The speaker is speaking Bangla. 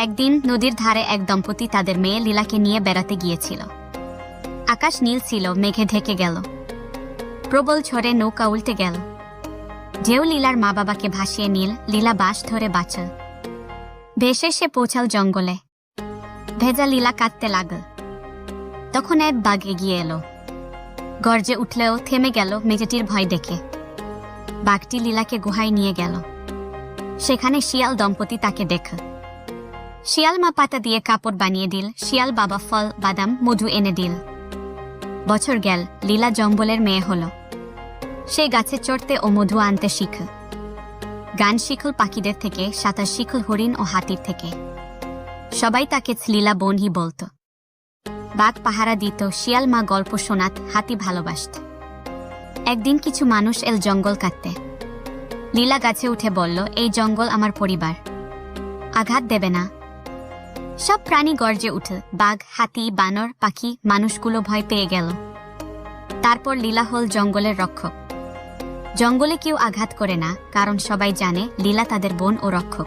একদিন নদীর ধারে এক দম্পতি তাদের মেয়ে লীলাকে নিয়ে বেড়াতে গিয়েছিল। আকাশ নীল ছিল, মেঘে ঢেকে গেল। প্রবল ঝড়ে নৌকা উল্টে গেল। ঢেউ লীলার মা বাবাকে ভাসিয়ে নীল, লীলা বাস ধরে বাঁচল। ভেসে সে পৌঁছাল জঙ্গলে। ভেজা লীলা কাঁদতে লাগল। তখন এক বাঘ এগিয়ে এলো। গর্জে উঠলেও থেমে গেল মেয়েটির ভয় দেখে। বাঘটি লীলাকে গুহায় নিয়ে গেল। সেখানে শিয়াল দম্পতি তাকে দেখ শিয়াল মা পাতা দিয়ে কাপড় বানিয়ে দিল, শিয়াল বাবা ফল, বাদাম, মধু এনে দিল। বছর গেল, লীলা জঙ্গলের মেয়ে হল। সে গাছে চড়তে ও মধু আনতে শিখ গান শিখল পাখিদের থেকে, সাঁতার শিখল হরিণ ও হাতির থেকে। সবাই তাকে লীলা বোনহি বলতো। বাঘ পাহারা দিত, শিয়াল মা গল্প শোনাত, হাতি ভালোবাসত। একদিন কিছু মানুষ এল জঙ্গল কাটতে। লীলা গাছে উঠে বলল, এই জঙ্গল আমার পরিবার। আঘাত দেবে না সব প্রাণী গর্জে উঠল বাঘ, হাতি, বানর, পাখি, মানুষগুলো ভয় পেয়ে গেল। তারপর লীলা হল জঙ্গলের রক্ষক। জঙ্গলে কেউ আঘাত করে না, কারণ সবাই জানে লীলা তাদের বোন ও রক্ষক।